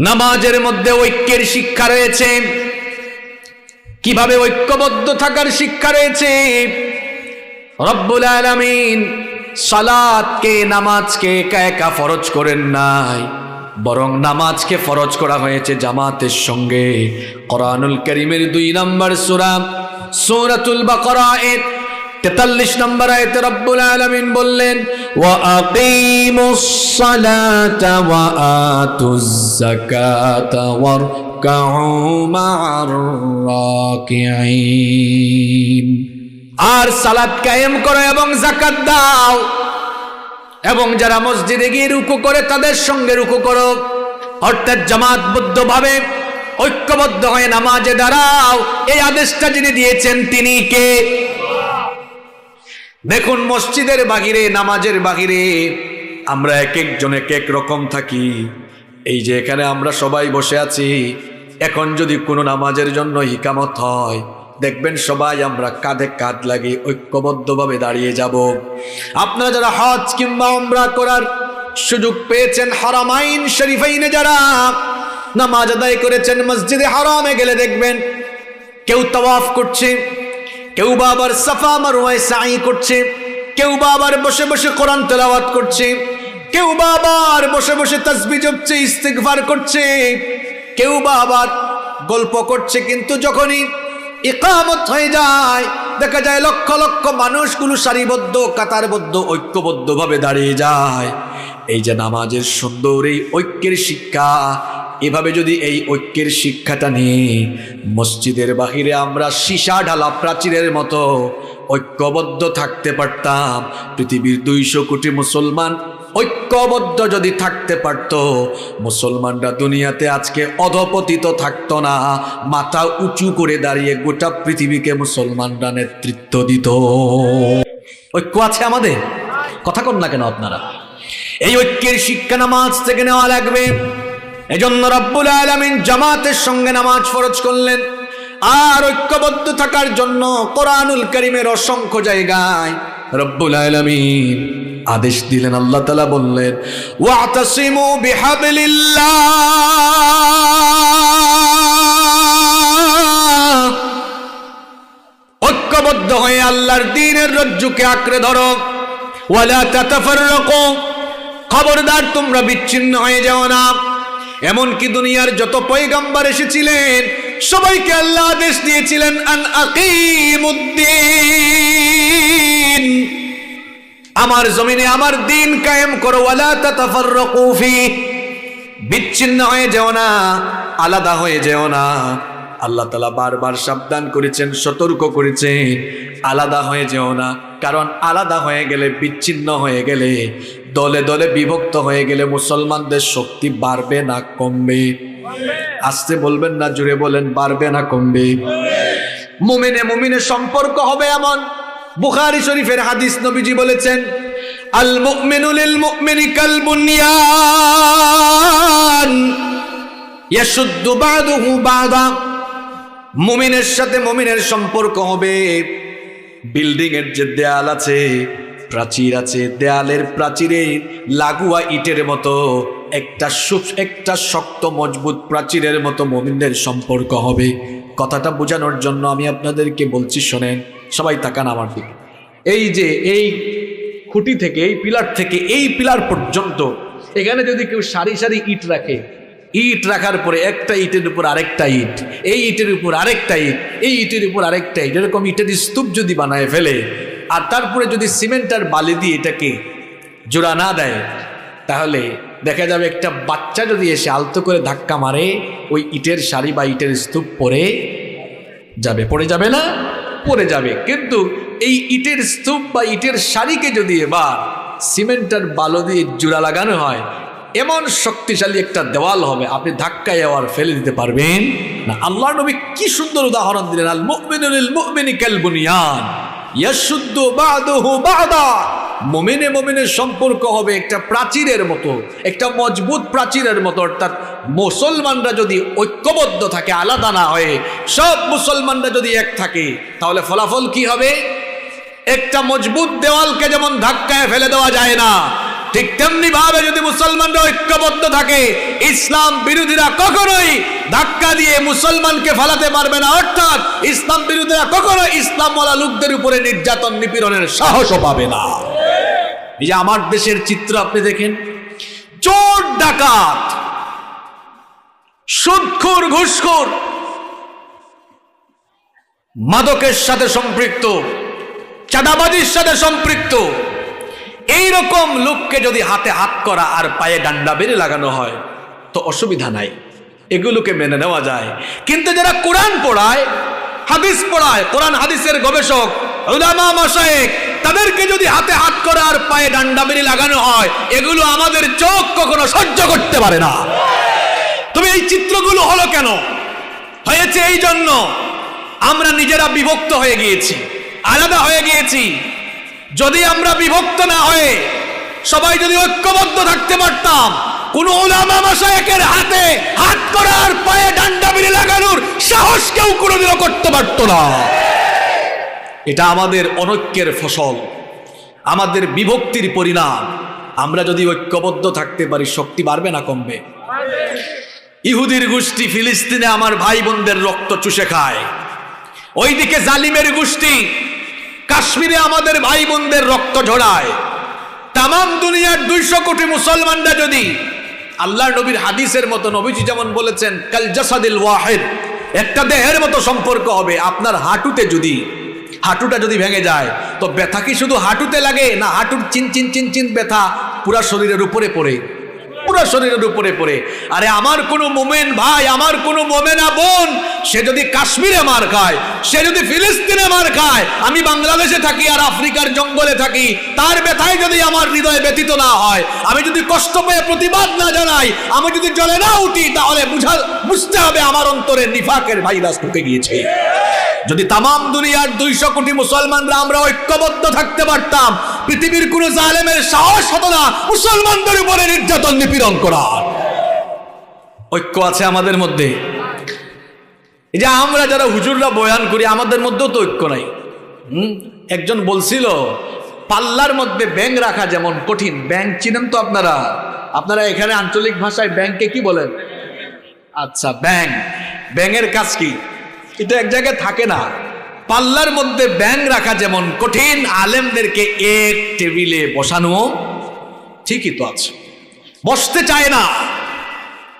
নামাজের মধ্যে ঐক্যের শিক্ষা রয়েছে। কীভাবে ঐক্যবদ্ধ থাকার শিক্ষা রয়েছে? রব্বুল আলামিন সালাদকে নামাজকে একা একা ফরজ করেন নাই। বরং নামাজকে ফরজ করা হয়েছে জামাতের সঙ্গে। কোরআনুল করিমের দুই নম্বর সূরা, সূরাতুল বাকারা এর তেতাল্লিশ নম্বর আয়তে রব্বুল আলামিন বললেন আর সালাদ কায়েম করো এবং জাকাত দাও। এবং যারা মসজিদে গিয়ে রুকু করে তাদের সঙ্গে রুকু করো। অর্থাৎ জামাতবদ্ধভাবে, ঐক্যবদ্ধ হয়ে নামাজে দাঁড়াও। এই আদেশটা যিনি দিয়েছেন তিনি কে? দেখুন মসজিদের বাহিরে, নামাজের বাহিরে আমরা এক একজন এক এক রকম থাকি। এই যে এখানে আমরা সবাই বসে আছি, এখন যদি কোনো নামাজের জন্য হিকামত হয়, দেখবেন সবাই আমরা কাঁধে কাঁধ লাগিয়ে ঐক্যবদ্ধভাবে দাঁড়িয়ে যাব। আপনারা যারা হজ কিংবা আমরা করার সুযোগ পেয়েছেন হারামাইন শরীফাইনে যারা নামাজ আদায় করেছেন, মসজিদে হারামে গেলে দেখবেন কেউ তাওয়াফ করছে কেউ বা আবার সাফা মারওয়ায় সাই করছে, কেউ বা আবার বসে বসে কোরআন তেলাওয়াত করছে, কেউ বা আবার বসে বসে তাসবি জপছে, ইস্তিগফার করছে, কেউ বা আবার গল্প করছে, কিন্তু যখনই ইকামত হয়ে যায়, দেখা যায় লক্ষ লক্ষ মানুষগুলো সারিবদ্ধ, কাতারবদ্ধ, ঐক্যবদ্ধভাবে দাঁড়িয়ে যায়। এই যে নামাজের সুন্দর এই ঐক্যের শিক্ষা, এভাবে যদি এই ঐক্যের শিক্ষাটা নিয়ে মসজিদের বাহিরে আমরা সীসা ঢালা প্রাচীরের মতো ঐক্যবদ্ধ থাকতে পারতাম, পৃথিবীর দুইশো কোটি মুসলমান ঐক্যবদ্ধ যদি থাকতে পারত, মুসলমানরা দুনিয়াতে আজকে অধপতিত থাকতো না, মাথা উঁচু করে দাঁড়িয়ে গোটা পৃথিবীকে মুসলমানরা নেতৃত্ব দিত। ঐক্য আছে আমাদের? কথা কন না কেন আপনারা? এই ঐক্যের শিক্ষা নামাজ থেকে নেওয়া লাগবে। এজন্য রব্বুল আলামিন জামাতের সঙ্গে নামাজ ফরজ করলেন। আর ঐক্যবদ্ধ থাকার জন্য কোরআনুল করিমের অসংখ্য জায়গায় রব্বুল আলামিন আদেশ দিলেন, আল্লাহ তাআলা বললেন, ওয়াতাসিমু বিহাবলিল্লাহ। ঐক্যবদ্ধ হয়ে আল্লাহর দিনের রজ্জুকে আঁকড়ে ধরো। ওয়ালা তাতাফাররাকু। খবরদার, তোমরা বিচ্ছিন্ন হয়ে যাও না। এমনকি দুনিয়ার যত পয়গাম্বার এসেছিলেন, সবাইকে আল্লাহ আদেশ দিয়েছিলেন, আন আকিমুদ্দিন। আমার জমিনে আমার দিন কায়েম করো, ওয়ালা তাতাফাররাকু ফি। বিচ্ছিন্ন হয়ে যেও না, আলাদা হয়ে যেও না। আল্লাহ তালা বারবার সাবধান করেছেন, সতর্ক করেছেন, আলাদা হয়ে যেও না। কারণ আলাদা হয়ে গেলে, বিচ্ছিন্ন হয়ে গেলে দলে দলে বিভক্ত হয়ে গেলে মুসলমানদের শক্তি বাড়বে না, কমবে। আসতে বলবেন না জুড়ে বলেন, বাড়বে না, কমবে। মুমিনে মুমিনে সম্পর্ক হবে এমন। বুখারি শরীফের হাদিস নবীজি বলেছেন আল মুমিনুল মুমিনি কাল বুনিয়ান ইয়াশুদ্দু বাদুহু বাদা। মুমিনের সাথে মুমিনের সম্পর্ক হবে। বিল্ডিং এর যে দেয়াল আছে প্রাচীর আছে দেয়ালের প্রাচীরে, লাগুয়া ইটের মতো। একটা একটা শক্ত, মজবুত প্রাচীরের মতো মুমিনদের সম্পর্ক হবে। কথাটা বোঝানোর জন্য আমি আপনাদেরকে বলছি, শোনেন, সবাই তাকান আমার দিকে। এই যে, এই খুঁটি থেকে, এই পিলার থেকে, এই পিলার পর্যন্ত, এখানে যদি কেউ সারি সারি ইট রাখে, ইট রাখার পরে একটা ইটের উপর আরেকটা ইট, এই ইটের উপর আরেকটা ইট, এই ইটের উপর আরেকটা ইট, এরকম ইটের স্তূপ যদি বানায় ফেলে আর তারপরে যদি সিমেন্ট আর বালি দিয়ে এটাকে জোড়া না দেয়, তাহলে দেখা যাবে একটা বাচ্চা যদি এসে আলতো করে ধাক্কা মারে, ওই ইটের শাড়ি বা ইটের স্তূপ পরে যাবে। পড়ে যাবে না? পড়ে যাবে। কিন্তু এই ইটের স্তূপ বা ইটের শাড়িকে যদি এবার সিমেন্ট আর বালো দিয়ে জোড়া লাগানো হয়, এমন শক্তিশালী একটা দেওয়াল হবে, আপনি ধাক্কায় আবার ফেলে দিতে পারবেন না। আল্লাহ নবী কি সুন্দর উদাহরণ দিলেন আল মুমিনুল মুমিনি কাল বাদহু বাদুহু বাদা। মুমিনে মুমিনের সম্পর্ক হবে একটা প্রাচীরের মতো, একটা মজবুত প্রাচীরের মতো, অর্থাৎ মুসলমানরা যদি ঐক্যবদ্ধ থাকে, আলাদা না হয়ে, সব মুসলমানরা যদি এক থাকে, তাহলে ফলাফল কি হবে? একটা মজবুত দেওয়ালকে যেমন ধাক্কায় ফেলে দেওয়া যায় না ঠিক তেমনি ভাবে যদি মুসলমানরা ঐক্যবদ্ধ থাকে, ইসলাম বিরোধীরা কখনোই ধাক্কা দিয়ে মুসলমানকে ফালাতে পারবে না। অর্থাৎ ইসলাম বিরোধীরা কখনো ইসলামওয়ালা লোকদের উপরে নির্যাতন নিপীড়নের সাহসও পাবে না। এই যে আমার দেশের চিত্র আপনি দেখেন, চোর ডাকাত সুদখোর ঘুষখোর, মাদকের সাথে সম্পৃক্ত, চাঁদাবাজির সাথে সম্পৃক্ত এই রকম লোককে যদি হাতে হাত করা আর পায়ে ডান্ডা বেড়ে লাগানো হয়, তো অসুবিধা নাই। এগুলোকে মেনে নেওয়া যায়। কিন্তু যারা কোরআন পড়ায়, হাদিস পড়ায়, কোরআন হাদিসের গবেষক, উলামা তাদেরকে যদি হাতে হাত করা আর পায়ে ডান্ডা বেড়ে লাগানো হয়, এগুলো আমাদের চোখ কখনো সহ্য করতে পারে না। তবে এই চিত্রগুলো হলো কেন? হয়েছে এই জন্য। আমরা নিজেরা বিভক্ত হয়ে গিয়েছি, আলাদা হয়ে গিয়েছি। যদি আমরা বিভক্ত না হয়ে সবাই যদি ঐক্যবদ্ধ থাকতে পারতাম, কোন ওলামা মাসায়েকের হাতে হাত করার পায়ে ডান্ডা বিড়ি লাগানোর সাহস কেউ কোনোদিনও করতে পারতো না। এটা আমাদের অনৈক্যের ফসল, আমাদের বিভক্তির পরিণাম। আমরা যদি ঐক্যবদ্ধ থাকতে পারি, শক্তি বাড়বে না কমবে। ইহুদির গোষ্ঠী ফিলিস্তিনে আমার ভাই বোনদের রক্ত চুষে খায়। ওইদিকে জালিমের গোষ্ঠী কাশ্মীরে আমাদের ভাই বোনদের রক্ত ঝরায়। তাম দুনিয়ার দুইশো কোটি মুসলমানরা যদি আল্লাহ নবীর হাদিসের মতো নবীজি যেমন বলেছেন, কাল জাসাদিল ওয়াহেদ, একটা দেহের মতো সম্পর্ক হবে। আপনার হাঁটুতে যদি, হাঁটুটা যদি ভেঙে যায়, তো ব্যথা কি শুধু হাঁটুতে লাগে? না, হাঁটুর চিন চিন চিন চিন ব্যথা পুরা শরীরের উপরে পড়ে। পুরো শরীরের উপরে পড়ে। আরে আমার কোনো মোমেন ভাই, আমার কোনো মোমেনা বোন, সে যদি কাশ্মীরে মার খায়, সে যদি ফিলিস্তিনে মার খায়, আমি বাংলাদেশে থাকি আর আফ্রিকার জঙ্গলে থাকি, তার ব্যথায় যদি আমার হৃদয় ব্যতীত না হয়, আমি যদি কষ্ট পেয়ে প্রতিবাদ না জানাই, আমি যদি জলে না উঠি, তাহলে বুঝা বুঝতে হবে আমার অন্তরে নিফাকের ভাইরাস ঢুকে গিয়েছে। যদি তাম দুনিয়ার দুইশো কোটি মুসলমানরা আমরা ঐক্যবদ্ধ থাকতে পারতাম, পৃথিবীর কোন জালেমের সাহস হতো না মুসলমানদের উপরে নির্যাতন নিপীড়ন করার ঐক্য আছে আমাদের মধ্যে। এই যে আমরা যারা হুজুররা বয়ান করি, আমাদের মধ্যেও তো ঐক্য নাই। হুম? একজন বলছিল, পাল্লার মধ্যে ব্যাংক রাখা যেমন কঠিন। ব্যাংক চিনেন তো আপনারা? আপনারা এখানে আঞ্চলিক ভাষায় ব্যাংকে কি বলেন? আচ্ছা ব্যাংক ব্যাঙের কাজ কি? এটা এক জায়গায় থাকে না। পাল্লার মধ্যে ব্যাং রাখা যেমন কঠিন, আলেমদেরকে এক টেবিলে বসানো, ঠিকই তো আছে। বসতে চায় না।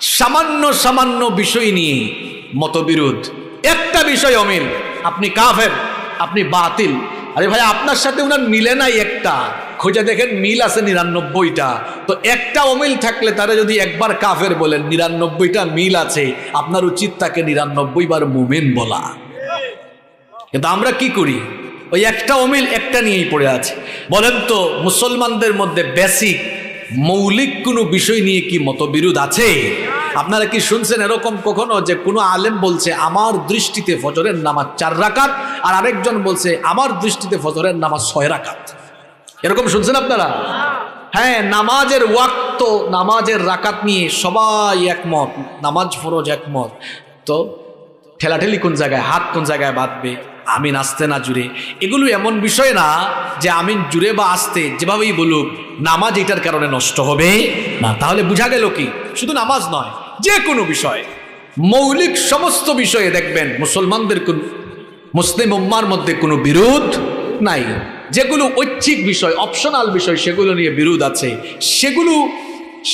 সামান্য সামান্য বিষয় নিয়ে মতবিরোধ। একটা বিষয়, অমিল, আপনি কাফের, আপনি বাতিল। আরে ভাই, আপনার সাথে ওনার মিলে নাই একটা। খোঁজে দেখেন মিল আছে নিরানব্বইটা। তো একটা অমিল থাকলে তারা যদি একবার কাফের বলেন, নিরানব্বইটা মিল আছে, আপনার উচিত তাকে নিরানব্বই বার মোমেন বলা। কিন্তু আমরা কি করি? ওই একটা অমিল একটা নিয়েই পড়ে আছে। বলেন তো, মুসলমানদের মধ্যে বেসিক মৌলিক কোনো বিষয় নিয়ে কি মতবিরোধ আছে? আপনারা কি শুনছেন এরকম কখনো যে কোনো আলেম বলছে, আমার দৃষ্টিতে ফজরের নামাজ চার রাকাত, আর আরেকজন বলছে, আমার দৃষ্টিতে ফজরের নামাজ ছয় রাকাত এরকম শুনছেন আপনারা? হ্যাঁ নামাজের ওয়াক্ত, নামাজের রাকাত নিয়ে সবাই একমত, নামাজ ফরজ একমত। তো ঠেলাঠেলি কোন জায়গায়, হাত কোন জায়গায় বাঁধবে? আমিন আসতে না জুড়ে। এগুলো এমন বিষয় না যে আমিন জুড়ে বা আসতে, যেভাবেই বলুক, নামাজ এটার কারণে নষ্ট হবে না। তাহলে বোঝা গেল কি? শুধু নামাজ নয়, যে কোনো বিষয়। মৌলিক সমস্ত বিষয়ে দেখবেন, মুসলমানদের কোন, মুসলিম উম্মার মধ্যে কোনো বিরোধ নাই। যেগুলো ঐচ্ছিক বিষয় অপশনাল বিষয়, সেগুলো নিয়ে বিরোধ আছে। সেগুলো,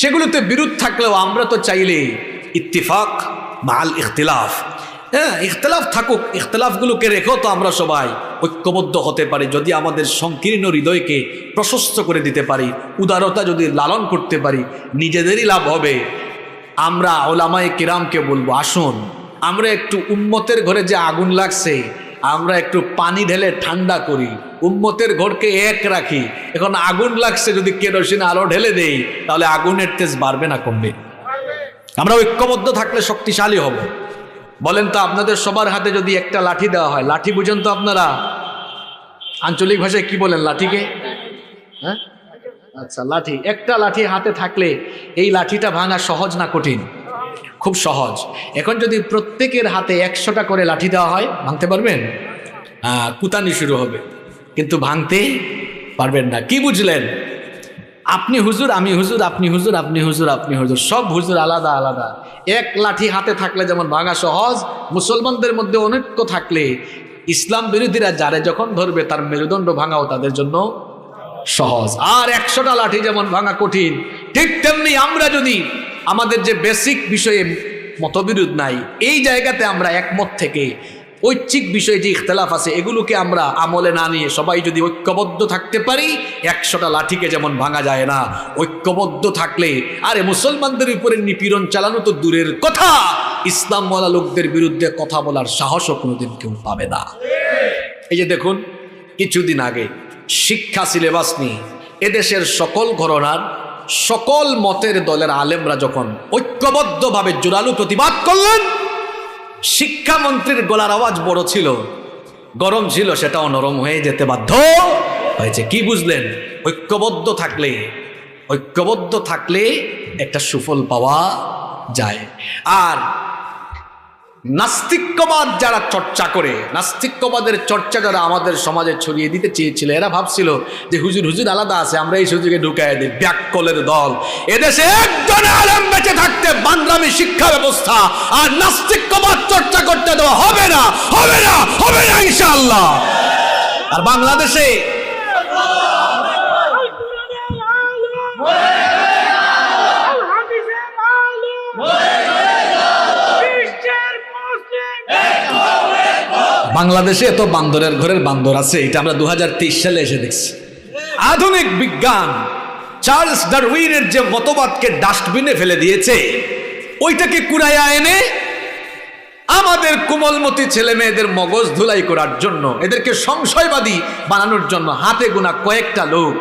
সেগুলোতে বিরোধ থাকলেও আমরা তো চাইলে ইত্তিফাক মাল ইখতিলাফ। হ্যাঁ ইখতলাফ থাকুক, ইখতলাফগুলোকে রেখেও তো আমরা সবাই ঐক্যবদ্ধ হতে পারি, যদি আমাদের সংকীর্ণ হৃদয়কে প্রশস্ত করে দিতে পারি, উদারতা যদি লালন করতে পারি, নিজেদেরই লাভ হবে। আমরা ওলামাই কিরামকে বলব, আসুন, আমরা একটু উম্মতের ঘরে যে আগুন লাগছে আমরা একটু পানি ঢেলে ঠান্ডা করি। উম্মতের ঘরকে এক রাখি। এখন আগুন লাগছে, যদি কেরোসিন আলো ঢেলে দেই, তাহলে আগুনের তেজ বাড়বে না কমবে। আমরা ঐক্যবদ্ধ থাকলে শক্তিশালী হব। বলেন তো, আপনাদের সবার হাতে যদি একটা লাঠি দেওয়া হয়, লাঠি বুঝেন তো আপনারা? আঞ্চলিক ভাষায় কি বলেন লাঠিকে? হ্যাঁ? আচ্ছা লাঠি। একটা লাঠি হাতে থাকলে এই লাঠিটা ভাঙা সহজ না কঠিন? খুব সহজ। এখন যদি প্রত্যেকের হাতে একশোটা করে লাঠি দেওয়া হয়, ভাঙতে পারবেন? কুতানি শুরু হবে। কিন্তু ভাঙতে পারবেন না। কি বুঝলেন? আপনি হুজুর, আমি হুজুর, আপনি হুজুর আপনি হুজুর আপনি হুজুর। সব হুজুর আলাদা আলাদা। এক লাঠি হাতে থাকলে যেমন ভাঙা সহজ, মুসলমানদের মধ্যে অনৈক্য থাকলে ইসলাম বিরোধীরা যারে যখন ধরবে, তার মেরুদণ্ড ভাঙাও তাদের জন্য সহজ। আর একশোটা লাঠি যেমন ভাঙা কঠিন, ঠিক তেমনি আমরা যদি আমাদের যে বেসিক বিষয়ে মতবিরোধ নাই, এই জায়গাতে আমরা একমত থেকে ঐচ্ছিক বিষয়ে যে ইখতলাফ আছে, এগুলোকে আমরা আমলে না নিয়ে সবাই যদি ঐক্যবদ্ধ থাকতে পারি, একশোটা লাঠিকে যেমন ভাঙা যায় না, ঐক্যবদ্ধ থাকলে, আরে মুসলমানদের উপরে নিপীড়ন চালানো তো দূরের কথা ইসলাম বলা লোকদের বিরুদ্ধে কথা বলার সাহসও কোনোদিন কেউ পাবে না। এই যে দেখুন, কিছুদিন আগে শিক্ষা সিলেবাস নিয়ে এদেশের সকল ঘরনার সকল মতের দলের আলেমরা যখন ঐক্যবদ্ধভাবে জোরালু প্রতিবাদ করলেন, শিক্ষামন্ত্রীর গলার আওয়াজ বড় ছিল, গরম ছিল সেটাও নরম হয়ে যেতে বাধ্য হয়েছে। কি বুঝলেন? ঐক্যবদ্ধ থাকলে ঐক্যবদ্ধ থাকলে একটা সুফল পাওয়া যায়। আর নাস্তিক্যবাদ যারা চর্চা করে নাস্তিক্যবাদের চর্চা যারা আমাদের সমাজে ছড়িয়ে দিতে চেয়েছিল, এরা ভাবছিল যে হুজুর হুজুর আলাদা আছে, আমরা এই সুযোগে ঢুকাই দিই, ব্যাককলের দল। এদেশে একজন আলেম বেঁচে থাকতে বাংলামী শিক্ষা ব্যবস্থা আর নাস্তিক্যবাদ চর্চা করতে দেওয়া হবে না হবে না হবে না, ইনশাআল্লাহ। আর বাংলাদেশে বাংলাদেশে এত বান্দরের ঘরের বান্দর আছে, এটা আমরা দুহাজার তেইশ সালে এসে দেখছি। আধুনিক বিজ্ঞান চার্লস ডারউইনের যে মতবাদকে ডাস্টবিনে ফেলে দিয়েছে, ওইটাকে কুড়াইয়া এনে আমাদের কোমলমতি ছেলে মেয়েদের মগজ ধুলাই করার জন্য, এদেরকে সংশয়বাদী বানানোর জন্য হাতে গোনা কয়েকটা লোক,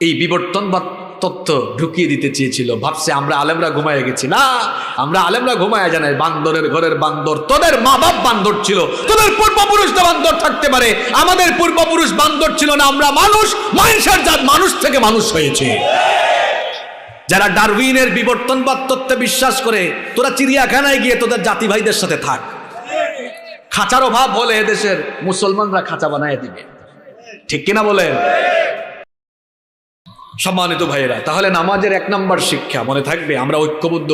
এই বিবর্তনবাদ তথ্য ঢুকিয়ে দিতে চেয়েছিল। ভাবছে, আমরা আলেমরা ঘুমায় গেছি। না, আমরা আলেমরা ঘুমায় জানাই বান্দরের ঘরের বান্দর, তোদের মা বাপ বান্দর ছিল। তোদের পূর্বপুরুষরা বান্দর থাকতে পারে। আমাদের পূর্বপুরুষ বান্দর ছিল না। আমরা মানুষ, মানুষের জাত, মানুষ থেকে মানুষ হয়েছে। যারা ডারউইনের বিবর্তনবাদ তত্ত্বে বিশ্বাস করে, তোরা চিড়িয়াখানায় গিয়ে তোদের জাতি ভাইদের সাথে থাক। খাঁচার অভাব হলে এদেশের মুসলমানরা খাঁচা বানায় দিবে। ঠিক কিনা বলেন? সম্মানিত ভাইয়েরা তাহলে নামাজের এক নম্বর শিক্ষা মনে থাকবে আমরা ঐক্যবদ্ধ